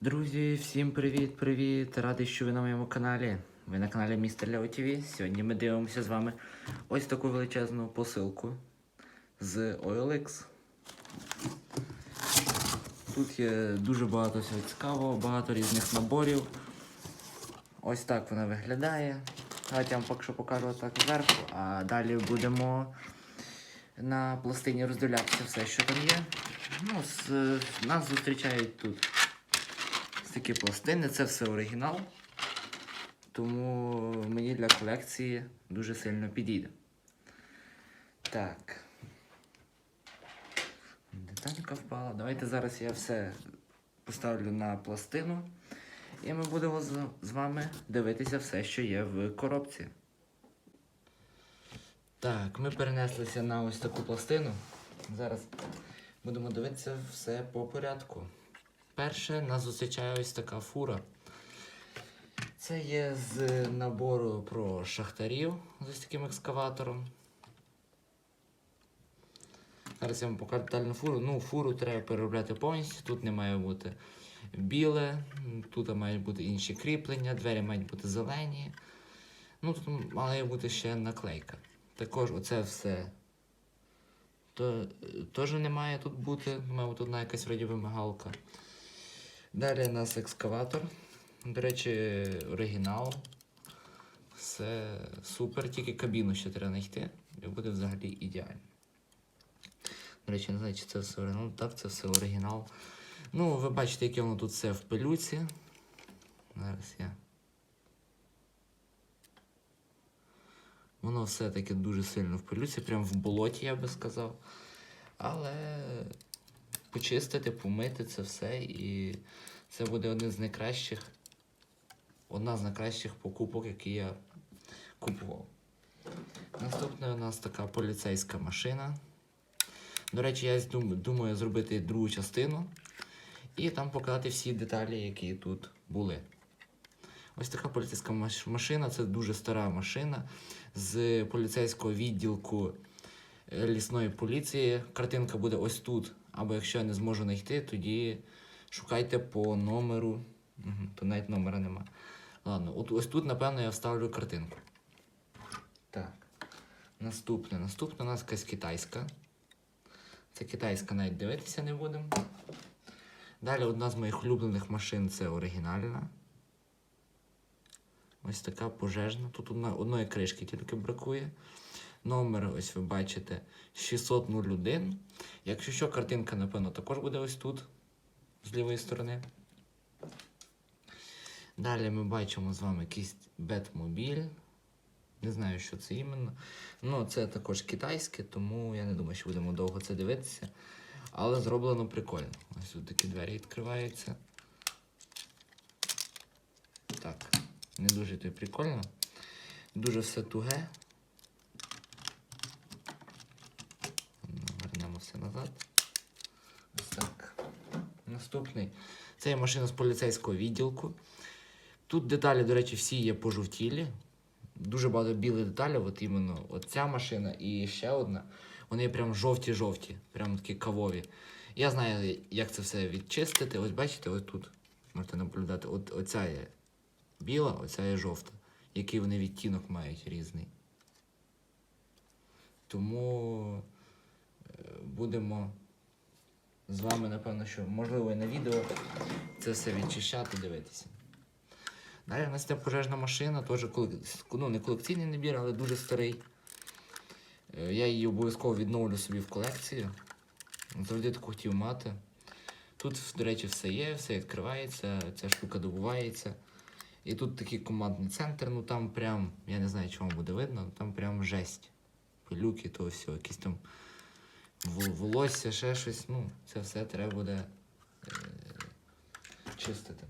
Друзі, всім привіт-привіт! Радий, що ви на моєму каналі. Ви на каналі Містер Лео ТВ. Сьогодні ми дивимося з вами ось таку величезну посилку з OLX. Тут є дуже багато всього цікавого, багато різних наборів. Ось так вона виглядає. Давайте я вам поки що покажу так зверху, а далі будемо на пластині роздивлятися все, що там є. Ну, з, нас зустрічають тут такі пластини, це все оригінал. Тому мені для колекції дуже сильно підійде. Так. Деталька впала. Давайте зараз я все поставлю на пластину. І ми будемо з, вами дивитися все, що є в коробці. Так, ми перенеслися на ось таку пластину. Зараз будемо дивитися все по порядку. Перше нас зустрічає ось така фура. Це є з набору про шахтарів з ось таким екскаватором. Зараз я вам покажу детальну фуру. Ну, фуру треба переробляти повністю. Тут не має бути біле, тут мають бути інші кріплення, двері мають бути зелені. Ну, тут має бути ще наклейка. Також оце все. Теж не має тут бути, має тут одна якась вроді вимагалка. Далі у нас екскаватор. До речі, оригінал. Все супер, тільки кабіну ще треба знайти. І буде взагалі ідеально. До речі, не знаю, чи це все оригінал. Так, це все оригінал. Ну, ви бачите, яке воно тут все в пилюці. Зараз я. Воно все-таки дуже сильно в пилюці, прям в болоті, я би сказав. Але почистити, помити це все і це буде один з найкращих, одна з найкращих покупок, які я купував. Наступна у нас така поліцейська машина. До речі, я думаю зробити другу частину і там показати всі деталі, які тут були. Ось така поліцейська машина, це дуже стара машина з поліцейського відділку е, лісної поліції. Картинка буде ось тут. Або якщо я не зможу знайти, тоді шукайте по номеру. Угу, то навіть номера нема. Ладно, от ось тут, напевно, я вставлю картинку. Так. Наступне. Наступна у нас якась китайська. Це китайська навіть дивитися не будемо. Далі одна з моїх улюблених машин це оригінальна. Ось така пожежна. Тут одна, одної кришки тільки бракує. Номер, ось ви бачите, 60001. Якщо що, картинка, напевно, також буде ось тут, з лівої сторони. Далі ми бачимо з вами якийсь Бетмобіль. Не знаю, що це іменно. Ну, це також китайське, тому я не думаю, що будемо довго це дивитися. Але зроблено прикольно. Ось тут такі двері відкриваються. Так, не дуже то прикольно. Дуже все туге. Ну, Вернемо все назад. Ось так. Наступний. Це є машина з поліцейського відділку. Тут деталі, до речі, всі є пожовтілі. Дуже багато білих деталей, от іменно ця машина і ще одна. Вони прям жовті-жовті, прям такі кавові. Я знаю, як це все відчистити. Ось бачите, ось тут можете наблюдати. От, оця є біла, оця є жовта. Який вони відтінок мають різний. Тому е, будемо з вами, напевно, що можливо і на відео це все відчищати, дивитися. Далі у нас ця пожежна машина, теж ну, не колекційний набір, але дуже старий. Е, Я її обов'язково відновлю собі в колекцію. Завжди таку хотів мати. Тут, до речі, все є, все відкривається, ця штука добувається. І тут такий командний центр, ну там прям, я не знаю, вам буде видно, там прям жесть. Пилюки, то все, якісь там волосся, ще щось. Ну, це все треба буде е, чистити.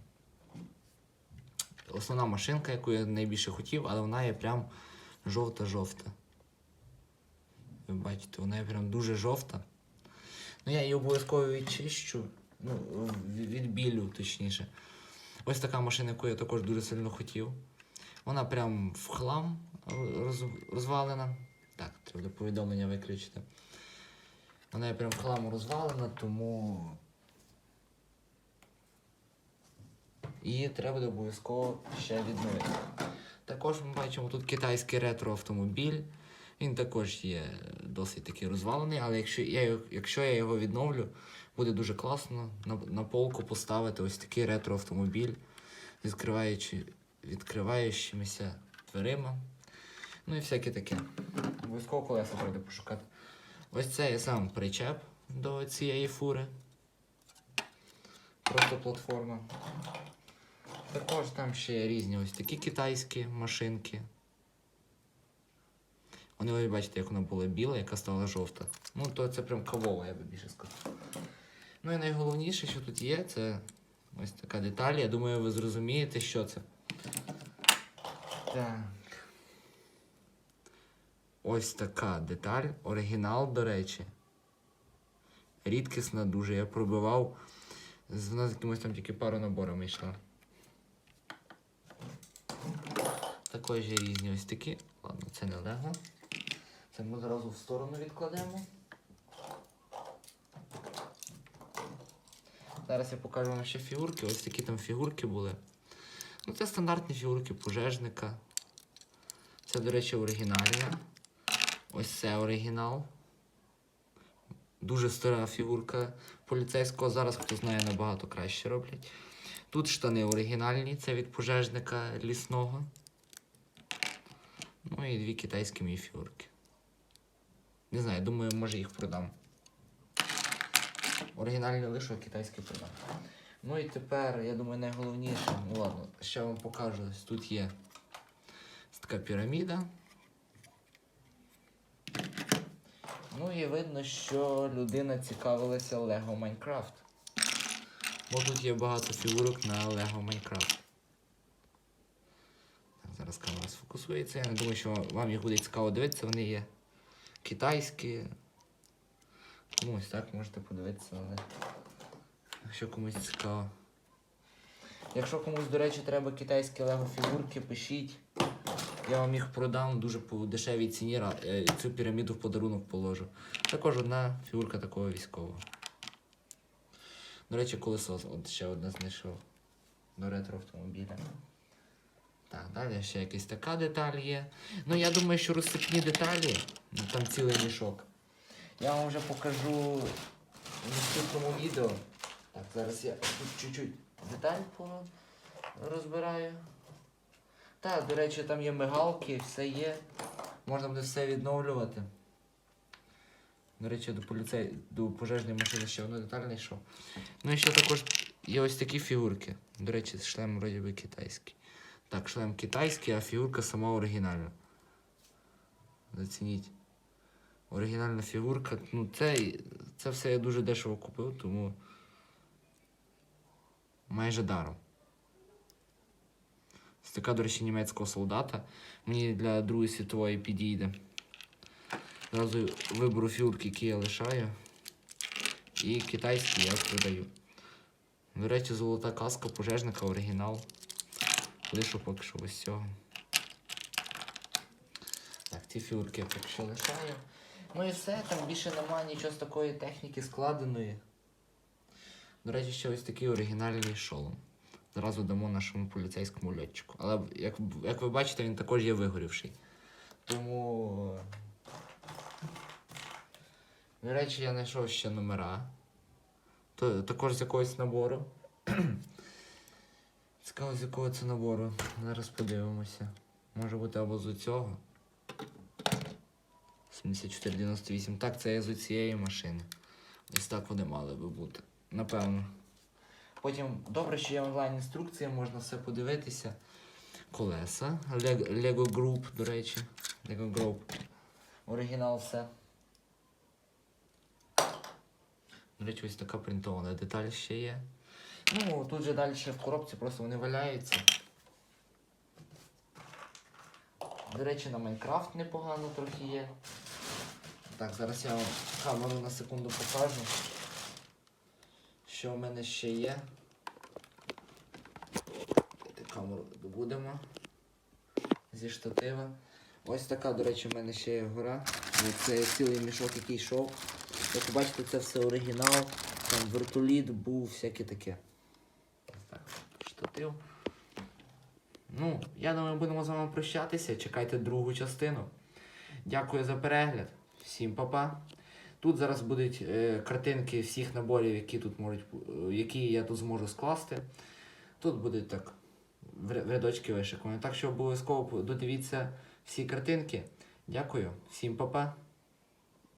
Основна машинка, яку я найбільше хотів, але вона є прям жовта-жовта. Ви бачите, вона є прям дуже жовта. Ну, я її обов'язково відчищу. Ну, від- від точніше. Ось така машина, яку я також дуже сильно хотів. Вона прям в хлам розвалена. Так, треба повідомлення виключити. Вона є прям в хлам розвалена, тому Її треба обов'язково ще відновити. Також ми бачимо тут китайський ретро-автомобіль. Він також є досить таки розвалений, але якщо я, якщо я його відновлю, буде дуже класно на, на полку поставити ось такий ретро-автомобіль з відкриваючи, відкриваючимися дверима. Ну і всяке таке. Обов'язково колеса треба пошукати. Ось це є сам причеп до цієї фури. Просто платформа. Також там ще є різні ось такі китайські машинки. Вони, ви бачите, як вона була біла, яка стала жовта. Ну, то це прям кавова, я би більше сказав. Ну і найголовніше, що тут є, це ось така деталь. Я думаю, ви зрозумієте, що це. Так. Ось така деталь. Оригінал, до речі. Рідкісна дуже. Я пробивав. З з якимось там тільки пару наборами йшла. Також є різні ось такі. Ладно, це не лего. Це ми зразу в сторону відкладемо. Зараз я покажу вам ще фігурки. Ось такі там фігурки були. Ну, це стандартні фігурки пожежника. Це, до речі, оригінальна. Ось це оригінал. Дуже стара фігурка поліцейського. Зараз, хто знає, набагато краще роблять. Тут штани оригінальні, це від пожежника лісного. Ну і дві китайські мої фігурки. Не знаю, думаю, може їх продам. Оригінальні лише, китайські продам. Ну і тепер, я думаю, найголовніше, ну ладно, ще вам покажу. Тут є така піраміда. Ну і видно, що людина цікавилася Lego Minecraft. Бо тут є багато фігурок на Minecraft. Так, зараз камера сфокусується. Я не думаю, що вам їх буде цікаво дивитися. Вони є китайські. Комусь так можете подивитися, але якщо комусь цікаво. Якщо комусь, до речі, треба китайські лего фігурки, пишіть. Я вам їх продам дуже по дешевій ціні. е, Цю піраміду в подарунок положу. Також одна фігурка такого військового. До речі, колесо от ще одне знайшов до ретро автомобіля. Так, далі ще якась така деталь є. Ну я думаю, що розсипні деталі, ну, там цілий мішок. Я вам вже покажу в наступному відео. Так, зараз я тут чуть-чуть деталь розбираю. Так, до речі, там є мигалки, все є. Можна буде все відновлювати. До речі, до поліцей, до пожежної машини ще одну деталь знайшов. Ну і ще також є ось такі фігурки. До речі, шлем вроді би китайський. Так, шлем китайський, а фігурка сама оригінальна. Зацініть. Оригінальна фігурка. Ну, це, це все я дуже дешево купив, тому майже даром. Ось така, до речі, німецького солдата. Мені для Другої світової підійде. Зразу виберу фігурки, які я лишаю. І китайські я продаю. До речі, золота каска пожежника, оригінал. Лишу поки що ось цього. Так, ці фігурки я поки що лишаю. Ну і все, там більше немає нічого з такої техніки складеної. До речі, ще ось такий оригінальний шолом. Зразу дамо нашому поліцейському льотчику. Але як, як ви бачите, він також є вигорівший. Тому. е, До речі, я знайшов ще номера. То, також з якогось набору. Цікаво, з якого це набору. Зараз подивимося. Може бути або з цього. 7498. Так, це є з цієї машини. Ось так вони мали би бути. Напевно. Потім добре, що є онлайн-інструкція, можна все подивитися. Колеса. Lego, Group, до речі. Lego Group. Оригінал все. До речі, ось така принтована деталь ще є. Ну, тут же далі в коробці просто вони валяються. До речі, на Майнкрафт непогано трохи є. Так, зараз я камеру на секунду покажу. Що в мене ще є. Камеру добудемо зі штатива. Ось така, до речі, в мене ще є гора. Це цілий мішок, який йшов. Як бачите, це все оригінал. Там вертоліт був, всяке таке. Ось так, штатив. Ну, я думаю, будемо з вами прощатися. Чекайте другу частину. Дякую за перегляд. Всім па-па. Тут зараз будуть е, картинки всіх наборів, які тут можуть, е, які я тут зможу скласти. Тут буде так в рядочки вишикувані. Так що обов'язково додивіться всі картинки. Дякую, всім па-па.